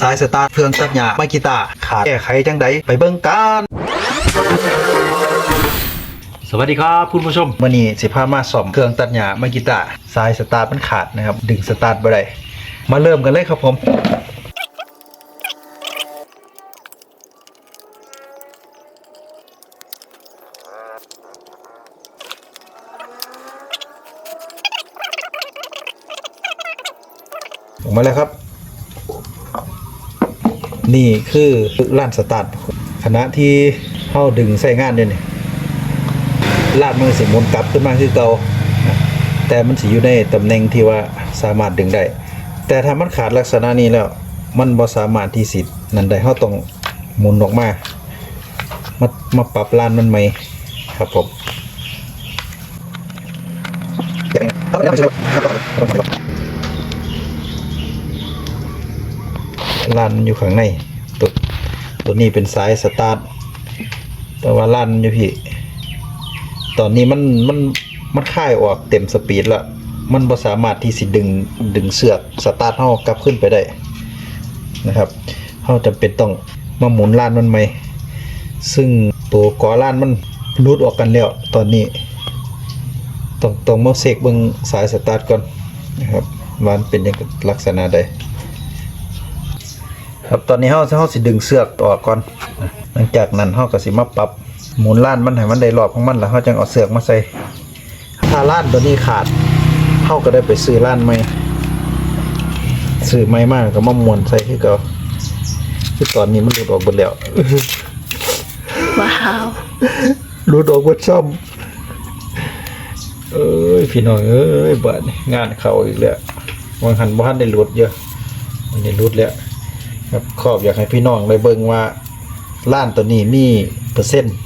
สายสตาร์ทเครื่องตัดหญ้าไม่กีตาร์ขาดแก้ไขจังใดไปเบิ่งกันสวัสดีครับคุณผู้ชมวันนี้สิพามาซ่อมเครื่องตัดหญ้าไม่กีตาร์สายสตาร์ทมันขาดนะครับ ดึงสตาร์ทบ่ได้มาเริ่มกันเลยครับผมออกมาแล้วครับ นี่คือล้านสตาร์ทขณะที่เข้าดึงใส่งานเนี่ยนี่ลาดมือสิหมุนกลับขึ้นมาคือเก่าแต่มันสิอยู่ในตำแหน่งที่ว่าสามารถดึงได้ แต่ถ้ามันขาดลักษณะนี้แล้ว มันบ่สามารถที่สินั่นได้เขาต้องหมุนออกมามามาปรับลานมันใหม่ครับผม ลานมันอยู่ข้างในตัวตัวนี้เป็นสายสตาร์ทแต่ว่าลานมันอยู่พี่ ตอนนี้มันมันมันค่ายออกเต็มสปีดล้วมันบ่สามารถที่สิดึงดึงเสือกสตาร์ทเฮากลับขึ้นไปได้นะครับเฮาจำเป็นต้องมาหมุนลานมันใหม่ซึ่งตัวกอลานมันรูดออกกันแล้วตอนนี้ต้องต้องมาเสกเบิ่งสายสตาร์ทก่อนนะครับมันเป็นยังลักษณะใด ครับตอนนี้เฮาเฮาสิดึงเสือกออกก่อนนะหลังจากนั้นเฮาก็สิมาปรับหมุนล้านมันให้มันได้รอบของมันแล้วเฮาจังเอาเสือกมาใส่ถ้าล้านตัวนี้ขาดเฮาก็ได้ไปซื้อล้านใหม่ซื้อใหม่มาก็มาม้วนใส่คือเก่าคือตอนนี้มันหลุดออกหมดแล้วว้าวหลุดออกหมดซ่อมเอ้ยพี่น้องเอ้ยบาดนี้งานเข้าอีกแล้ววันหันบ่ทันได้หลุดเยอะวันนี้หลุดแล้ว ครับขอบอยากให้พี่น้องได้เบิ่งว่าล้านตัวนี้มีเปอร์เซ็นต์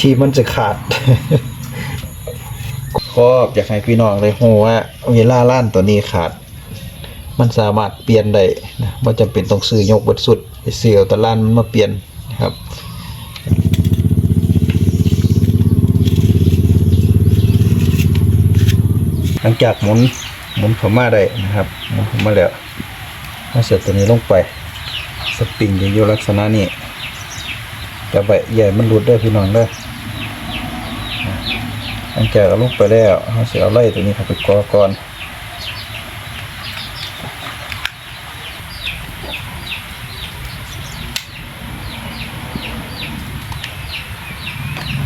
ที่มันจะขาด ขอบอยากให้พี่น้องได้ฮู้ว่าเวลาล้านตัวนี้ขาด มันสามารถเปลี่ยนได้นะบ่จำเป็นต้องซื้อยกเบิดสุดไปซื้อเอาแต่ล้านมันมาเปลี่ยนนะครับหลังจากหมุนหมุนเข้ามาได้นะครับหมุนเข้ามาแล้ว เอาเสือตัวนี้ลงไป สปริงจะอยู่ลักษณะนี้จะใบใหญ่มันหลุดเด้พี่น้องเด้อหลังจากเอาลงไปแล้วเอาเสือเอาไล่ตัวนี้เข้าไปกอก่อน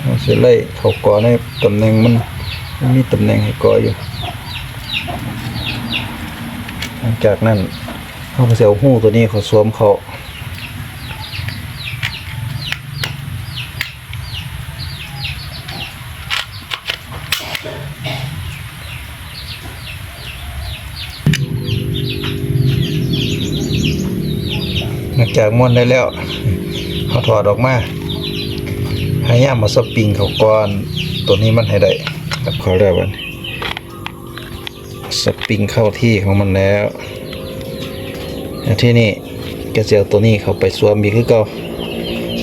เอาเสือไล่เขากอในตำแหน่งมันมันมีตำแหน่งให้กออยู่ หลังจากนั้น เขาก็จะเอาหูตัวนี้เขาสวมเขาหลังจากม้วนได้แล้วเขาถอดออกมาให้ย่ามาสปริงเขาก่อนตัวนี้มันให้ได้ครับเขาเรียกว่าสปริงเข้าที่ของมันแล้ว ที่นี่กระเจียวตัวนี้เขาไปสวมบีกคือเก่า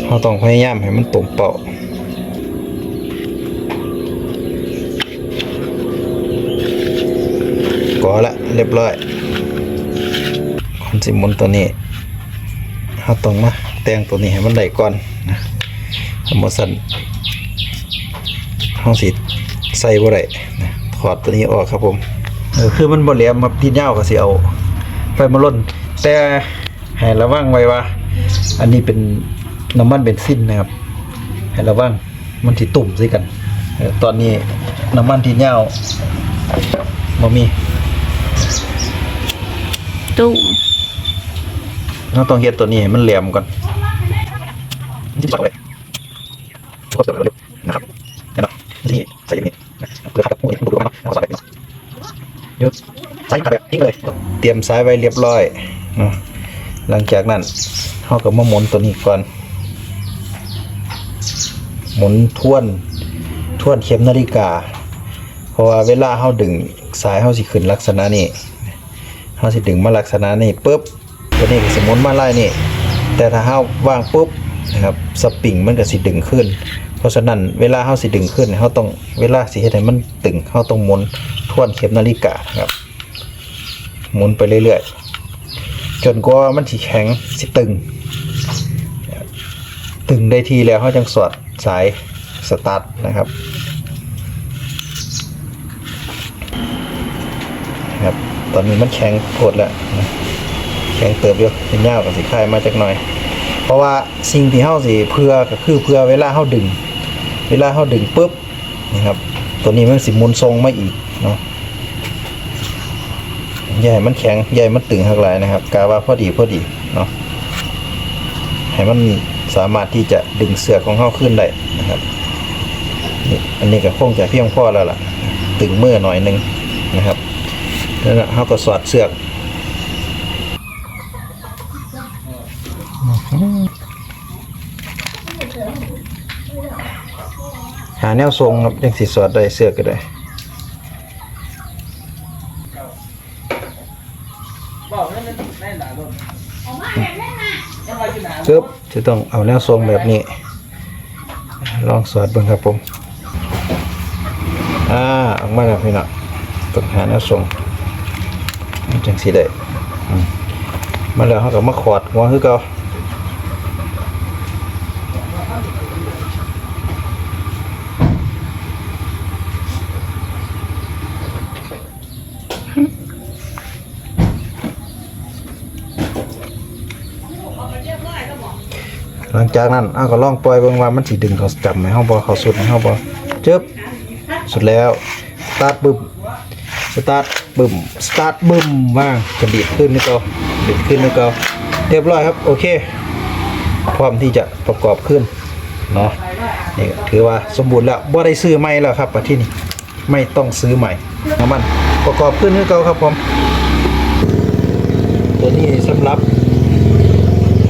เราต้องพยายามให้มันตรงเป่าก่อละเรียบร้อยคนสิมุนตัวนี้เราต้องมาแต่งตัวนี้ให้มันได้ก่อนนะสมมติสันห้องสีใส่บ่ได้นะถอดตัวนี้ออกครับผมคือมันบ่แหลมครับที่เย้าก็สิเอาไฟมาล่น แต่ให้ระวังไว้ว่า อันนี้เป็นน้ำมันเบนซินนะครับให้ระวังมันสิตุ่มใส่กันเออตอนนี้น้ำมันที่เหย้าบ่มีตุ้มเราต้องเฮ็ดตัวนี้ให้มันแหลมก่อนที่สองเลยก็เสร็จแล้วนะครับนี่เนาะที่ใส่อย่างนี้นะเพื่อขัดพวกนี้ดูว่าเนาะเอาใส่ไปเนาะเดี๋ยวใส่แบบนี้เลย เตรียมสายไว้เรียบร้อยเนาะ หลังจากนั้นเราก็มาหมุนตัวนี้ก่อน หมุนทวนทวนเข็มนาฬิกา เพราะว่าเวลาเราดึงสายเราสิขึ้นลักษณะนี้เราสิดึงมาลักษณะนี้ปุ๊บตัวนี้ก็สิหมุนมาไล่นี่ แต่ถ้าเราวางปุ๊บนะครับสปริงมันก็สิดึงขึ้น เพราะฉะนั้นเวลาเราสิดึงขึ้นเราต้องเวลาสิเฮ็ดให้มันตึงเราต้องหมุนทวนเข็มนาฬิกาครับหมุนไปเรื่อยๆ จนกว่ามันสิแข็งสิตึง ตึงได้ทีแล้วเขาจังสอดสายสตาร์ทนะครับครับตอนนี้มันแข็งโคตรแล้วนะแข็งเติบอยู่เป็นยาวกับสิคายมาจากหน่อย เพราะว่าสิ่งที่เฮาสิเพื่อก็คือเพื่อเวลาเฮาดึง เวลาเฮาดึงปุ๊บนะครับตัวนี้มันสิมุนทรงมาอีกเนาะ ใหญ่มันแข็งใหญ่มันตึงหักหลายนะครับกาว่าพอดีพอดีเนาะให้มันสามารถที่จะดึงเสือกของเฮาขึ้นได้นะครับนี่อันนี้ก็คงจะเพียงพอแล้วล่ะ ตึงเมื่อหน่อยหนึงนะครับแล้วเฮาก็สอดเสือกหาแนวทรงครับยังสิสอดได้เสื้อก็ได้ ซึบจะต้องเอาแนวทรงแบบนี้ ลองสอดเบิ่งครับผม อ่าออกมาแล้วพี่น้องต้องหาแนวทรงจังสีได้มมาแล้วเขาก็มาขอดหัวคือเก่า หลังจากนั้นเอาก็ลองปล่อยเบิ่งว่ามันสิดึงเขากลับไหมเฮาบ่เขาสุดไหมเฮาบ่เจ็บสุดแล้วสตาร์ทบึ้มสตาร์ทบึ้มสตาร์ทบึ้มว่างกระดิดขึ้นนี่ก็ดิดขึ้นนี่ก็เรียบร้อยครับโอเค พร้อมที่จะประกอบขึ้นเนาะนี่ถือว่าสมบูรณ์แล้วบ่ได้ซื้อใหม่แล้วครับปัที่นี่ไม่ต้องซื้อใหม่น้ำมันประกอบขึ้นคือเก่าครับผมตัวนี้สำหรับ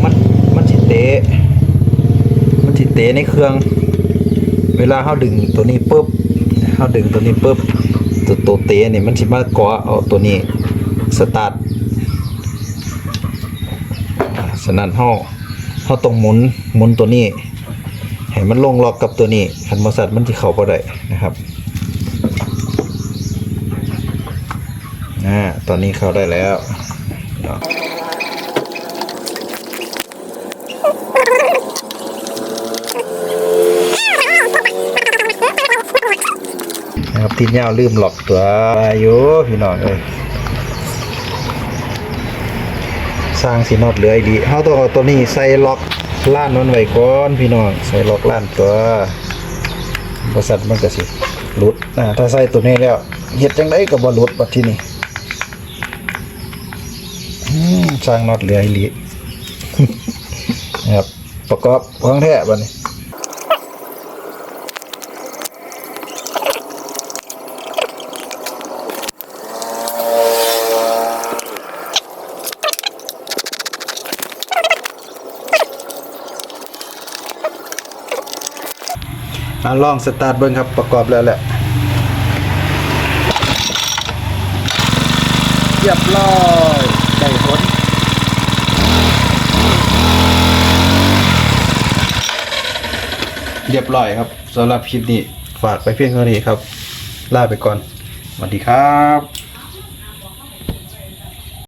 มันมันสิเตะ เตะในเครื่อง เวลาเฮาดึงตัวนี้ปุ๊บเฮาดึงตัวนี้ปุ๊บตัวตัวเตะนี่มันสิมาเกาะเอาตัวนี้สตาร์ทอ่าฉะนั้นเฮาเฮาต้องหมุนหมุนตัวนี้ให้มันลงล็อกกับตัวนี้คันบ่สัตมันสิเข้าบ่ได้นะครับอ่าตอนนี้เข้าได้แล้ว นะครับที่เน่าลืมหลอกตัวอายุพี่น้องเอ้ยสร้างสีนอดเหลือดีเฮาต้องเอาตัวนี้ใส่ล็อกล้านมันไว้ก่อนพี่น้องใส่ล็อกล้านตัวบริษัทมันก็สิหลุดนะถ้าใส่ตัวนี้แล้วเฮ็ดจังไดก็บ,บ่หลุดบัดที่นี้อืมสร้างนอตเหลืออีหลีนะครับประกอบของแท้บัดนี้ อะลองสตาร์ทเบิ้งครับประกอบแล้วแหละเรียบร้อยได้ผลเรียบร้อยครับสำหรับคลิปนี้ฝากไปเพียงเท่านี้ครับ ลาไปก่อนสวัสดีครับ